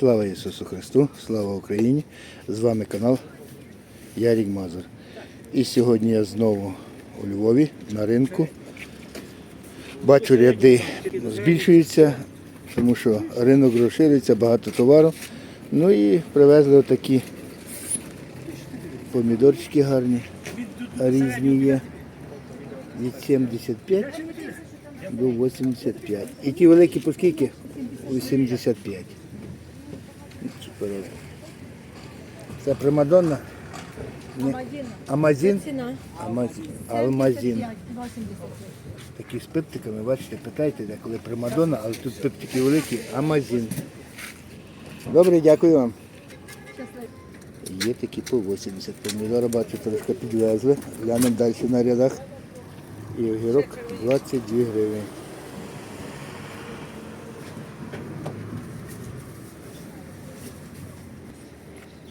Слава Ісусу Христу, слава Україні! З вами канал Ярік Мазур. І сьогодні я знову у Львові на ринку. Бачу, ряди збільшуються, тому що ринок розширюється, багато товару. Ну і привезли отакі помідорчики гарні, різні є. Від 75 до 85. І ті великі по скільки? 85. Суперово. Це Примадонна? Ні. Амазін? Ціна. Амазін. Алмазін. 80. Такі з пиптиками, бачите, питайте, де коли Примадонна, але тут пиптики великі, Амазін. Добре, дякую вам. Є такі по 80 помідори, бачу, трошки підвезли. Глянемо далі на рядах. І огірок 22 гривень.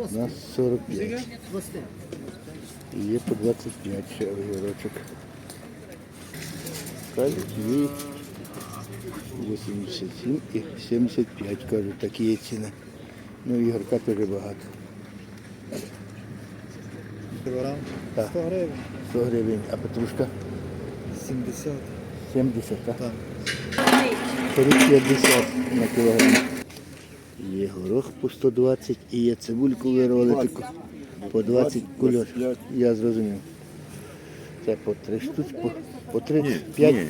Тут у нас 45. І є по 25 ще огірочок. Кажуть, є 87 і 75, кажуть, такі є ціни. Ну, ігорка теж багато. Кілограм Так, 100 гривень. 100 гривень, а петрушка 70. 70, так? Так. 40-50 на кілограм. Є горох по 120 і є цибульку вирвали таку по 20 кульок. Я зрозумів. Це по 3 штуки, по, по 3, 5 Ні,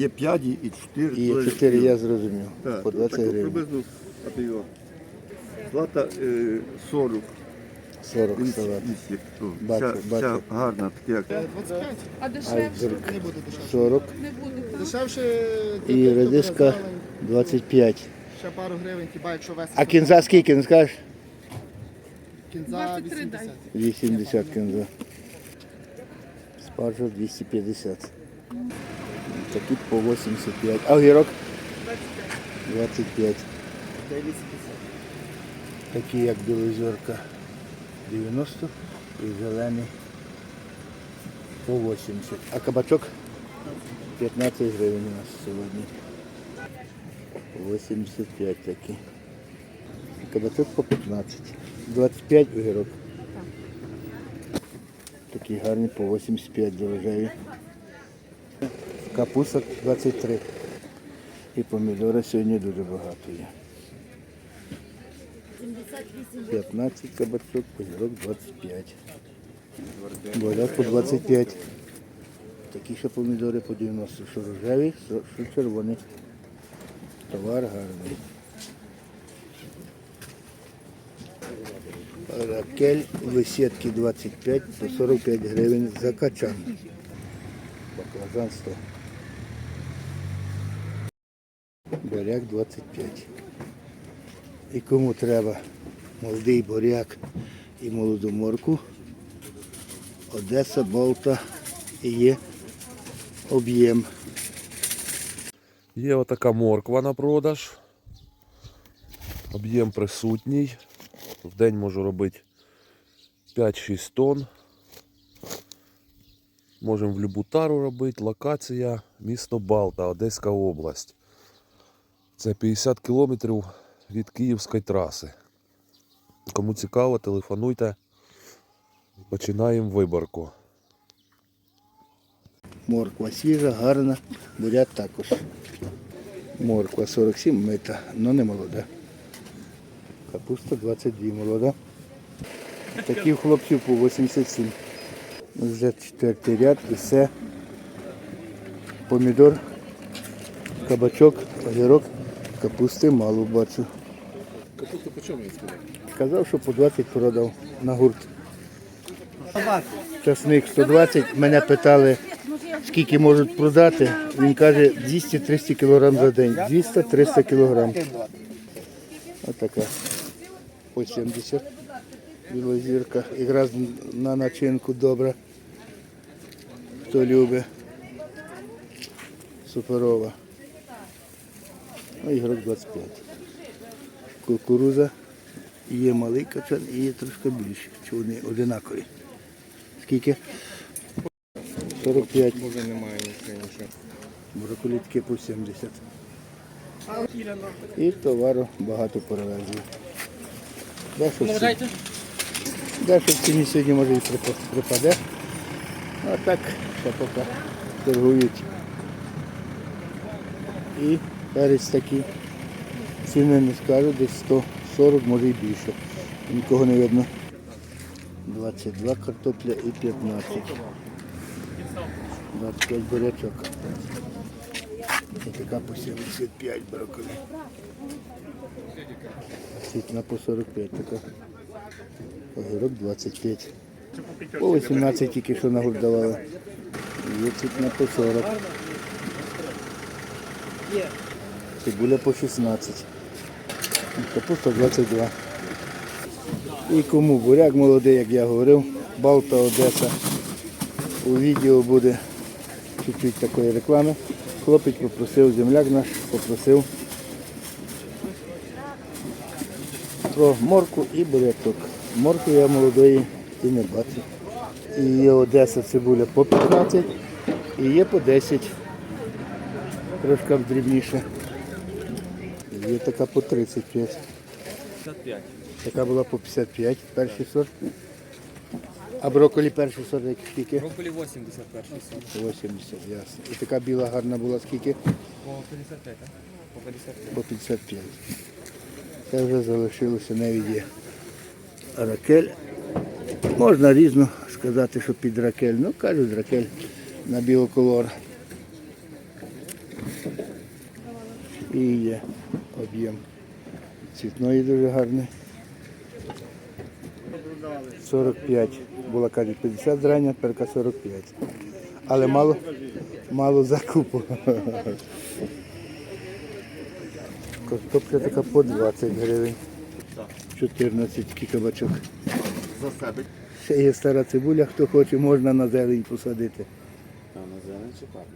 є 5 і 4. і є 4, я зрозумів. Так, По 20 так, гривень. Приблизно, а ти його. Злата е, 40. 40 Дивіться, салат. дивіться, о, Бачу, ця, бачу. ця гарна, така як 25. А дешевше Айсберг Не буде дешевше. 40 не буде. так? Дешевше і тобто, редиска 25. Ще пару гривень, хіба якщо вести. А кінза скільки, не скажеш? Кінза 23 дай. 80. 80 кінза. Спаржа 250. Такі по 85. А огірок? 25. Такі як білозорка 90 і зелений по 80. А кабачок 15 гривень у нас сьогодні. 85 такі. Кабачок по 15. 25 огірок. Такі гарні по 85 дорожеві. Капуста 23. І помідори сьогодні дуже багато є. 15 кабачок, огірок 25. Буряк по 25. Такі ще помідори по 90. Що рожеві, що червоні. Товар гарний. Ракель висітки 25 по 45 гривень за качан. Баклажан 100. Буряк 25. І кому треба молодий буряк і молоду морку, Одеса, Болта і є об'єм. Є отака морква на продаж. Об'єм присутній. В день можу робити 5-6 тонн. Можемо в будь-яку тару робити. Локація місто Балта, Одеська область. Це 50 кілометрів від Київської траси. Кому цікаво, телефонуйте. Починаємо виборку. Морква свіжа, гарна, буряк також. Морква 47 мита, але не молода. Капуста 22 молода. Такі хлопців по 87. Вже четвертий ряд і все. Помідор, кабачок, огірок, капусти мало бачу. Капусту по чому я сказав? Сказав, що по 20 продав на гурт. Часник 120. Мене питали, скільки можуть продати. Він каже 200-300 кг за день. 200-300 кг. Отака. По 70. Білозірка. Якраз на начинку добра. Хто любить. Суперова. Ну, ігрок 25. Кукуруза. Є малий качан і є трошки більший. Чи вони одинакові? Скільки? 45. Може немає нічого. Брокколі таке по 70. І товару багато перевезли. Дещо в ціні сьогодні може і припаде. А так, ще поки торгують. І перець такий. Ціни не скажу, десь 140, може і більше. Нікого не видно. 22 картопля і 15. 25 бурячок. Така по 75 брокколі. Світна по 45 така. Огірок 25. По 18 тільки що на гурт давали. Є цвітна по 40. Цибуля по 16. Капуста 22. І кому буряк молодий, як я говорив, Балта Одеса. У відео буде чуть-чуть такої реклами. Хлопець попросив, земляк наш попросив про морку і бурячок. Морку я молодої і не бачу. І є Одеса цибуля по 15 і є по 10. Трошки дрібніше. Є така по 35. 55. Така була по 55, перший сорт. А брокколі перший сорт скільки? Брокколі 80 перший сорт. 80, ясно. І така біла гарна була скільки? По 55, так? По 55. По 55. Це вже залишилося навіть є ракель. Можна різно сказати, що під ракель. Ну, кажуть ракель на білоколор. І є об'єм цвітної дуже гарний. 45. Була кажуть 50 зрання, тепер 45. Але мало, мало закупу. Картопля така по 20 гривень. 14 такий кабачок. За себе. Ще є стара цибуля, хто хоче, можна на зелень посадити. А на зелень шикарно.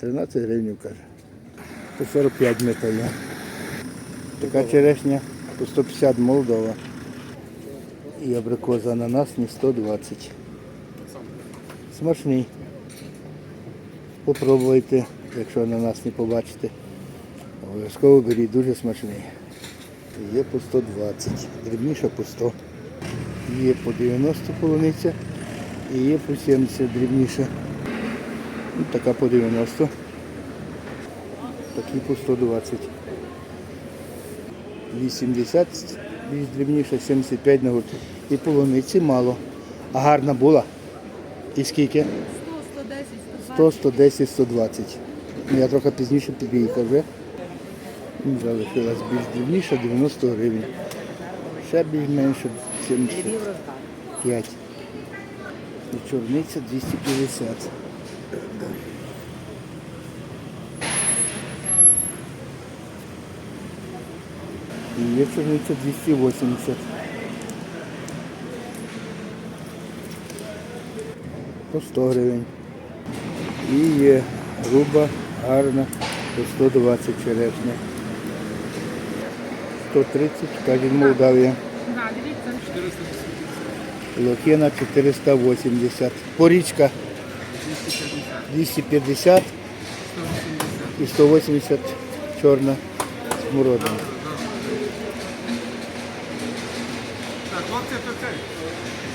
13 гривень каже. По 45 металля. Така черешня по 150 Молдова. І абрикоза ананасні 120. Смачний. Попробуйте, якщо ананас не побачите. Обов'язково беріть, дуже смачний. Є по 120, дрібніша по 100. Є по 90 полуниця і є по 70 дрібніша. Ну, така по 90. Такі по 120. 80 більш дрібніше, 75 на гурт. І полуниці мало. А гарна була. І скільки? 100, 110, 120. 100, 110, 120. Ну, я трохи пізніше під'їхав вже. Ну, Залишилась більш дрібніша, 90 гривень. Ще більш менше 75. І чорниця 250. Є чорниця 280. По 100 гривень. І є груба, гарна, по 120 черешня. 130, каже Молдавія. Локена 480. Порічка 250 і 180 чорна смородина.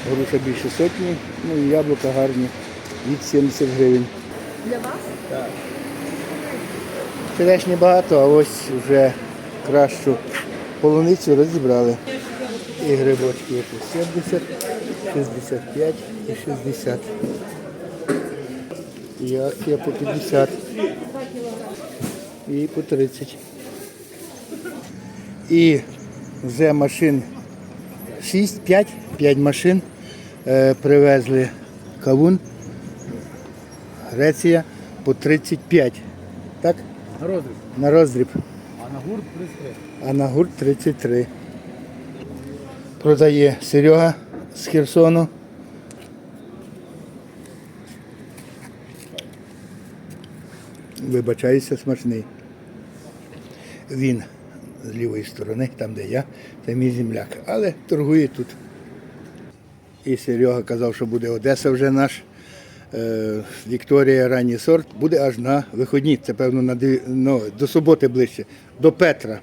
Груша більше сотні, ну і яблука гарні від 70 гривень. Для вас? Так. Черешні багато, а ось вже кращу полуницю розібрали. І грибочки є по 70, 65 і 60. І акція по 50. І по 30. І вже машин 6, 5, 5 машин привезли кавун. Греція по 35. Так? На розрив. На роздріб. А на гурт 33. А на гурт 33. Продає Серега з Херсону. Вибачаюся, смачний. Він з лівої сторони, там де я, це мій земляк. Але торгує тут. І Серега казав, що буде Одеса вже наш е, Вікторія ранній сорт буде аж на виходні. Це певно на дві- ну, до суботи ближче, до Петра.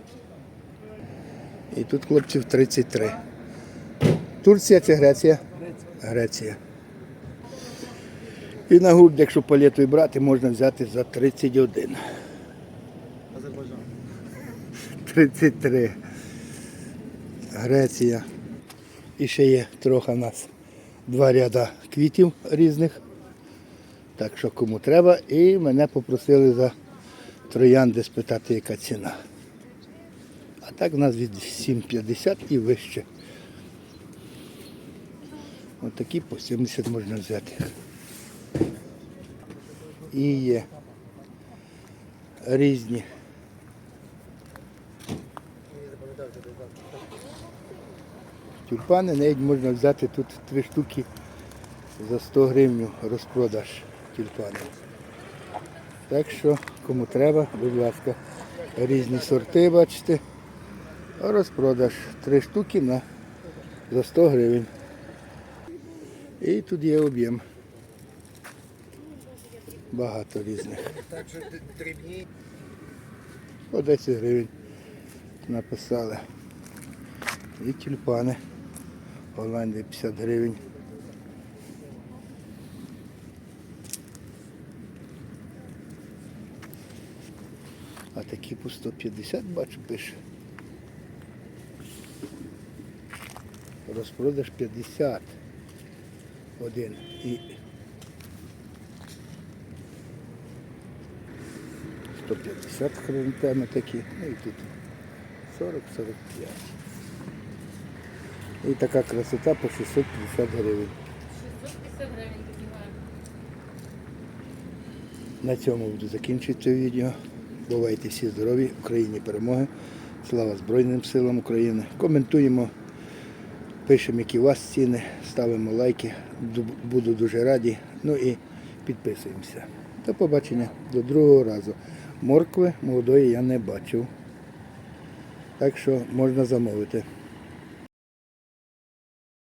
І тут хлопців 33. Турція це Греція? Греція. І на гурт, якщо палетою брати, можна взяти за 31. Азербайджан. 33. Греція. І ще є трохи нас два ряда квітів різних. Так що кому треба. І мене попросили за троянди спитати, яка ціна. А так в нас від 7,50 і вище. Ось такі по 70 можна взяти. І є різні. Тюльпани навіть можна взяти тут три штуки за 100 гривень розпродаж тюльпанів. Так що, кому треба, будь ласка, різні сорти, бачите. А розпродаж три штуки на за 100 гривень. І тут є об'єм. Багато різних. По 10 гривень написали. І тюльпани. Голландія 50 гривень. А такі по 150 бачу пише. Розпродаж 50. Один. І 150 хризантеми такі. Ну і тут 40-45. І така красота по 650 гривень. 650 гривень такі. На цьому буду закінчувати це відео. Бувайте всі здорові, Україні перемоги. Слава Збройним силам України. Коментуємо, пишемо, які у вас ціни, ставимо лайки. Буду дуже раді. Ну і підписуємося. До побачення, до другого разу. Моркви молодої я не бачив. Так що можна замовити.